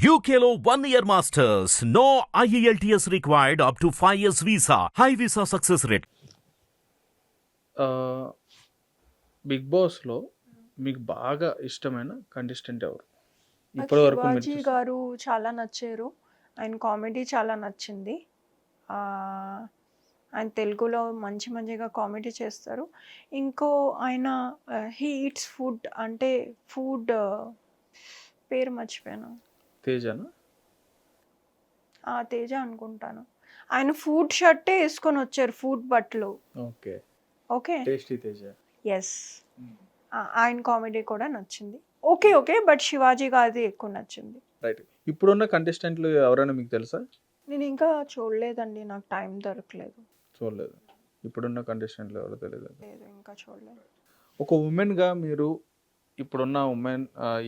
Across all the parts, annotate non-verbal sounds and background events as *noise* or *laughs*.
One year masters. No E IELTS required up to 5 years visa. High visa success rate. Bigg బాస్లో మీకు బాగా ఇష్టమైన contestant ఎవరు ఇప్పటి వరకు శివాజీ గారు చాలా నచ్చారు ఆయన కామెడీ చాలా నచ్చింది ఆయన తెలుగులో మంచి మంచిగా కామెడీ చేస్తారు ఇంకో ఆయన హీ ఈట్స్ ఫుడ్ అంటే ఫుడ్ పేరు మర్చిపోయాను తేజనా? ఆ తేజ అనుకుంటాను. ఆయన ఫుడ్ షర్టే వేసుకొని వచ్చారు ఫుడ్ బట్టలు. Okay. Okay? Tasty Teja. Yes ఆయన కామెడీ కూడా నచ్చింది. ఓకే ఓకే బట్ శివాజీ గారిది ఎక్కువ నచ్చింది. రైట్ ఇప్పుడున్న కంటెస్టెంట్లు ఎవరైనా మీకు తెలుసా? నేను ఇంకా చూడలేదండి నాకు టైం దొరకలేదు. చూడలేదు. ఇప్పుడున్న కంటెస్టెంట్లు ఎవరో తెలియదు లేదు ఇంకా చూడలేదు. ఒక ఉమెన్గా మీరు ఇప్పుడున్న ఉమెన్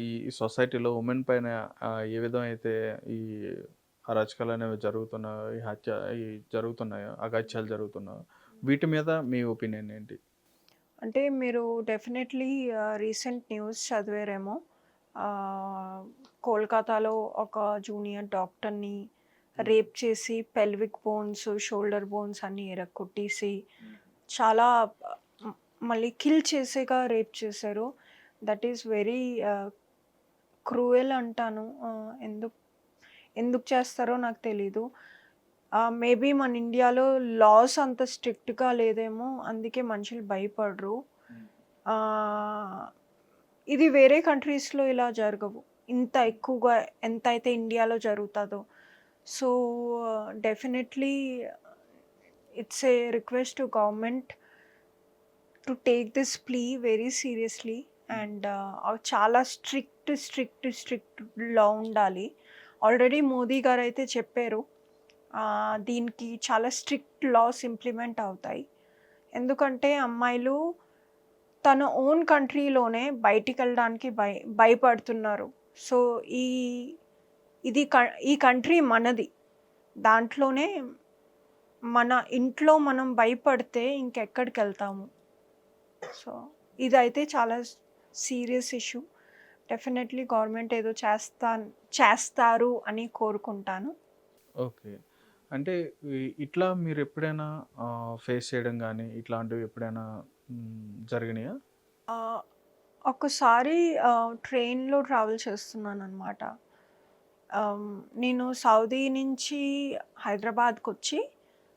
ఈ సొసైటీలో ఉమెన్ పైన ఏ విధం అయితే ఈ అరాచకాలు అనేవి జరుగుతున్నాయో ఈ హత్య ఈ జరుగుతున్నాయో అగత్యాలు జరుగుతున్నాయో వీటి మీద మీ ఒపీనియన్ ఏంటి? అంటే మీరు డెఫినెట్లీ రీసెంట్ న్యూస్ చదివారేమో. కోల్కతాలో ఒక జూనియర్ డాక్టర్ని రేప్ చేసి పెల్విక్ బోన్స్ షోల్డర్ బోన్స్ అన్ని ఎరగొట్టేసి చాలా మళ్ళీ కిల్ చేసేగా రేప్ చేశారు. దట్ ఈస్ వెరీ క్రూయల్ అంటాను. ఎందుకు ఎందుకు చేస్తారో నాకు తెలీదు. మేబీ మన ఇండియాలో లాస్ అంత స్ట్రిక్ట్గా లేదేమో అందుకే మనుషులు భయపడరు. ఇది వేరే కంట్రీస్లో ఇలా జరగవు. ఇంత ఎక్కువగా ఎంత అయితే ఇండియాలో జరుగుతుందో. So definitely it's a request to government to take this plea very seriously. And చాలా స్ట్రిక్ట్ స్ట్రిక్ట్ స్ట్రిక్ట్లో ఉండాలి. ఆల్రెడీ మోదీ గారు అయితే చెప్పారు దీనికి చాలా స్ట్రిక్ట్ లాస్ ఇంప్లిమెంట్ అవుతాయి. ఎందుకంటే అమ్మాయిలు తన ఓన్ కంట్రీలోనే బయటికి వెళ్ళడానికి భయ భయపడుతున్నారు. సో ఈ ఇది క- ఈ కంట్రీ మనది. దాంట్లోనే మన ఇంట్లో మనం భయపడితే ఇంకెక్కడికి వెళ్తాము సో ఇదైతే చాలా సీరియస్ ఇష్యూ. డెఫినెట్లీ గవర్నమెంట్ ఏదో చేస్తా చేస్తారు అని కోరుకుంటాను. ఓకే. అంటే ఇట్లా మీరు ఎప్పుడైనా ఫేస్ చేయడం కానీ ఇట్లాంటివి ఎప్పుడైనా జరిగినాయా? ఒకసారి ట్రైన్లో ట్రావెల్ చేస్తున్నాను అనమాట నేను సౌదీ నుంచి హైదరాబాద్కి వచ్చి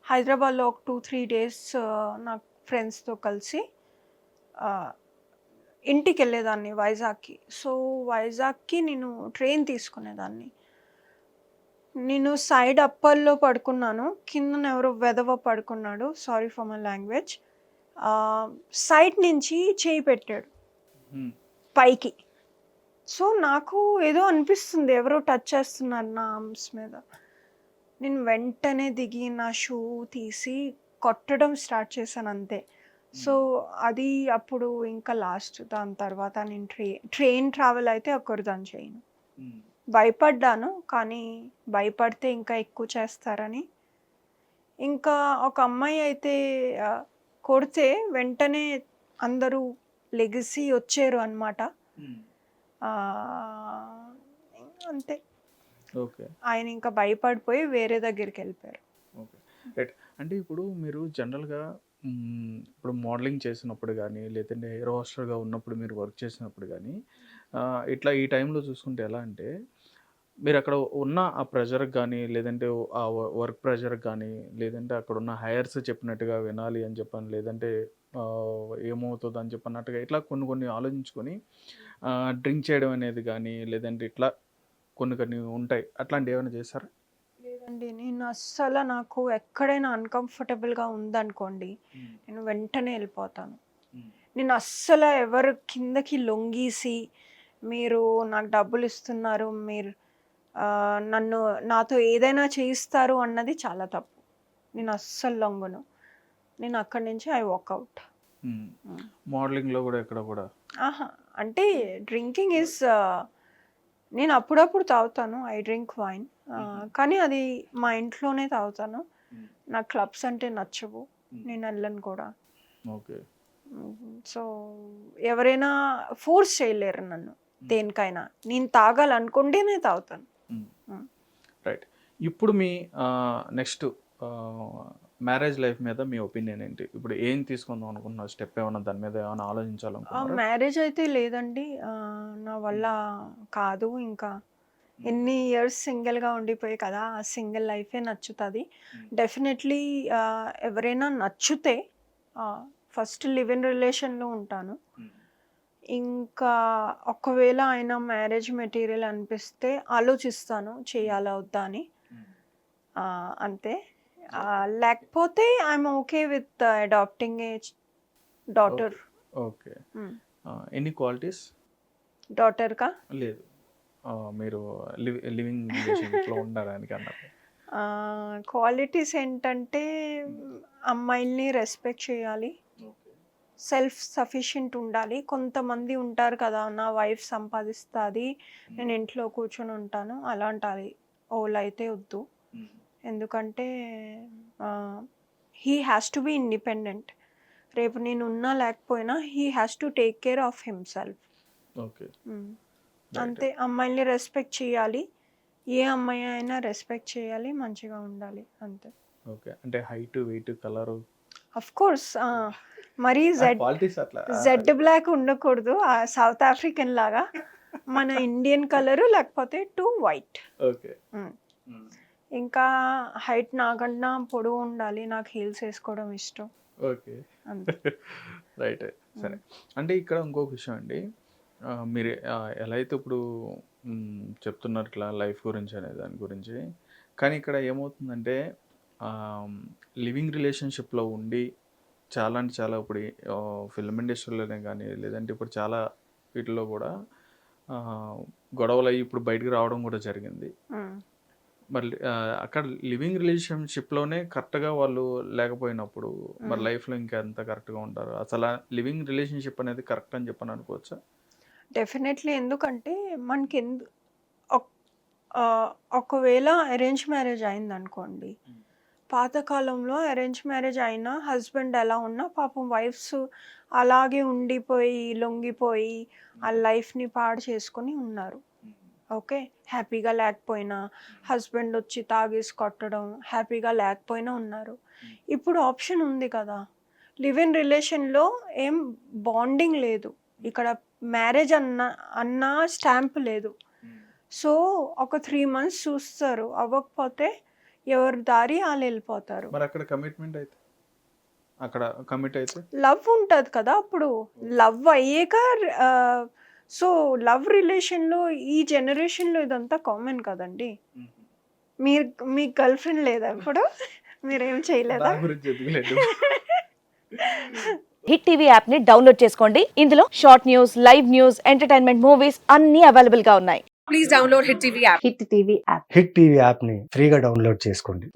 హైదరాబాద్లో ఒక టూ త్రీ డేస్ నా ఫ్రెండ్స్తో కలిసి ఇంటికి వెళ్ళేదాన్ని వైజాగ్కి. సో వైజాగ్కి నేను ట్రైన్ తీసుకునేదాన్ని. నేను సైడ్ అప్పల్లో పడుకున్నాను. కింద ఎవరో వెదవ పడుకున్నాడు. Sorry for my language. Side నుంచి చేయి పెట్టాడు. పైకి. సో నాకు ఏదో అనిపిస్తుంది. ఎవరో టచ్ చేస్తున్నారు నా ఆర్మ్స్ మీద. నేను వెంటనే దిగి నా షూ తీసి కొట్టడం స్టార్ట్ చేశాను అంతే. సో అది అప్పుడు ఇంకా లాస్ట్ దాని తర్వాత నేను ట్రై ట్రైన్ ట్రావెల్ అయితే ఒక్కరిదాన్ని చేయను. భయపడ్డాను కానీ భయపడితే ఇంకా ఎక్కువ చేస్తారని. ఇంకా ఒక అమ్మాయి అయితే కొడితే వెంటనే అందరూ లెగిసి వచ్చారు అనమాట అంతే. ఓకే. ఆయన ఇంకా భయపడిపోయి వేరే దగ్గరికి వెళ్ళిపోయారు. అంటే ఇప్పుడు మీరు జనరల్గా ఇప్పుడు మోడలింగ్ చేసినప్పుడు కానీ లేదంటే హెయిర్ హోస్టర్గా ఉన్నప్పుడు మీరు వర్క్ చేసినప్పుడు కానీ ఇట్లా ఈ టైంలో చూసుకుంటే ఎలా అంటే మీరు అక్కడ ఉన్న ఆ ప్రెషర్కి కానీ లేదంటే ఆ వర్క్ ప్రెషర్కి కానీ లేదంటే అక్కడ ఉన్న హైయర్స్ చెప్పినట్టుగా వినాలి అని చెప్పాను లేదంటే ఏమవుతుంది అని చెప్పన్నట్టుగా ఇట్లా కొన్ని కొన్ని ఆలోచించుకొని డ్రింక్ చేయడం అనేది కానీ లేదంటే ఇట్లా కొన్ని కొన్ని ఉంటాయి. అట్లాంటివి ఏమైనా చేస్తారా లేదండి నేను అస్సలు నాకు ఎక్కడైనా అన్కంఫర్టబుల్గా ఉందనుకోండి నేను వెంటనే వెళ్ళిపోతాను. నేను అస్సలు ఎవరు కిందకి లొంగీసి మీరు నాకు డబ్బులు ఇస్తున్నారు మీరు నన్ను నాతో ఏదైనా చేయిస్తారు అన్నది చాలా తప్పు. నేను అస్సలు లొంగను. నేను అక్కడి నుంచి ఐ వాక్అవుట్ మోడలింగ్లో కూడా ఎక్కడ కూడా? ఆహా. అంటే డ్రింకింగ్ ఈజ్ నేను అప్పుడప్పుడు తాగుతాను. I drink wine. కానీ అది మా ఇంట్లోనే తాగుతాను. నాకు క్లబ్స్ అంటే నచ్చవు. నేను వెళ్ళను కూడా. ఓకే. సో ఎవరైనా ఫోర్స్ చేయలేరు నన్ను. దేనికైనా. నేను తాగాలనుకుంటేనే తాగుతాను. రైట్. ఇప్పుడు మీ నెక్స్ట్ మ్యారేజ్ లైఫ్ మీద మీ ఒపీనియన్ ఏంటి? ఇప్పుడు ఏం తీసుకుందాం అనుకుంటున్నారు స్టెప్ ఏమన్నా దాని మీద ఏమైనా ఆలోచించాలనుకుంటున్నారా? మ్యారేజ్ అయితే లేదండి. నా వల్ల కాదు. ఇంకా ఎన్ని ఇయర్స్ సింగిల్గా ఉండిపోయి కదా ఆ సింగిల్ లైఫే నచ్చుతుంది. డెఫినెట్లీ ఎవరైనా నచ్చితే ఫస్ట్ లివ్ ఇన్ రిలేషన్లో ఉంటాను. ఇంకా ఒకవేళ ఆయన మ్యారేజ్ మెటీరియల్ అనిపిస్తే ఆలోచిస్తాను చేయాలా వద్దా అని. అంతే. లేకపోతే I'm okay with adopting a daughter. Okay ఎన్ని క్వాలిటీస్? డాటర్గా లేదు. ఆ, మీరు లివ్ లివింగ్ రిలేషన్షిప్లో ఉండడానికి అన్నారు క్వాలిటీస్ ఏంటంటే అమ్మాయిల్ని రెస్పెక్ట్ చేయాలి. సెల్ఫ్ సఫిషియెంట్ ఉండాలి. కొంతమంది ఉంటారు కదా నా వైఫ్ సంపాదిస్తుంది నేను ఇంట్లో కూర్చొని ఉంటాను అలాంటి ఓళ్ళు అయితే వద్దు. ఎందుకంటే he has to be independent రేపు నేను ఉన్నా లేకపోయినా he has to take care of himself okay. అంతే అమ్మాయిల్ని రెస్పెక్ట్ చేయాలి. ఏ అమ్మాయి అయినా రెస్పెక్ట్ చేయాలి మంచిగా ఉండాలి అంతే. ఓకే. అంటే height weight colour of course మరీ జెడ్ జెడ్ బ్లాక్ ఉండకూడదు సౌత్ ఆఫ్రికన్ లాగా. మన *laughs* ఇండియన్ కలరు లేకపోతే టూ వైట్ ఓకే. ఇంకా హైట్ నాకన్నా పొడవు ఉండాలి నాకు హీల్స్ వేసుకోవడం ఇష్టం. ఓకే. అంతే. *laughs* రైట్ సరే. అంటే ఇక్కడ ఇంకొక విషయం అండి. మీరు ఎలా అయితే ఇప్పుడు చెప్తున్నారు ఇట్లా లైఫ్ గురించి అనే దాని గురించి కానీ ఇక్కడ ఏమవుతుందంటే లివింగ్ రిలేషన్షిప్లో ఉండి చాలా అంటే చాలా ఇప్పుడు ఫిల్మ్ ఇండస్ట్రీలోనే కానీ లేదంటే ఇప్పుడు చాలా వీటిలో కూడా గొడవలు అయ్యి ఇప్పుడు బయటకు రావడం కూడా జరిగింది. మరి అక్కడ లివింగ్ రిలేషన్షిప్లోనే కరెక్ట్గా వాళ్ళు లేకపోయినప్పుడు మరి. లైఫ్లో ఇంకా ఎంత కరెక్ట్గా ఉంటారు అసలు లివింగ్ రిలేషన్షిప్ అనేది కరెక్ట్ అని చెప్పని అనుకోవచ్చా డెఫినెట్లీ ఎందుకంటే మనకి ఎందు ఒకవేళ అరేంజ్ మ్యారేజ్ అయింది అనుకోండి Mm. పాతకాలంలో అరేంజ్ మ్యారేజ్ అయినా హస్బెండ్ ఎలా ఉన్నా పాపం వైఫ్స్ అలాగే ఉండిపోయి లొంగిపోయి ఆ లైఫ్ని పాడు చేసుకొని ఉన్నారు ఓకే హ్యాపీగా లేకపోయినా హస్బెండ్ వచ్చి తాగేసి కొట్టడం హ్యాపీగా లేకపోయినా ఉన్నారు. ఇప్పుడు ఆప్షన్ ఉంది కదా. లివ్ ఇన్ రిలేషన్లో ఏం బాండింగ్ లేదు. ఇక్కడ మ్యారేజ్ అన్న అన్న స్టాంప్ లేదు. సో ఒక త్రీ మంత్స్ చూస్తారు. అవ్వకపోతే ఎవరి దారి వాళ్ళు వెళ్ళిపోతారు. మరి అక్కడ కమిట్మెంట్ అయితే? అక్కడ కమిట్ అయితే? లవ్ ఉంటుంది కదా అప్పుడు. లవ్ అయ్యాక సో లవ్ రిలేషన్లో ఈ జనరేషన్లో ఇదంతా కామన్ కదండి. మీరు మీ గర్ల్ ఫ్రెండ్ లేదా ఇప్పుడు? మీరేం చేయలేదా? *laughs* హిట్ టీవీ యాప్ని డౌన్లోడ్ చేసుకోండి. ఇందులో short news live news entertainment movies అన్ని అవైలబుల్గా ఉన్నాయి. please download Hit TV app. Hit TV app. Hit TV యాప్ని ఫ్రీగా డౌన్లోడ్ చేసుకోండి.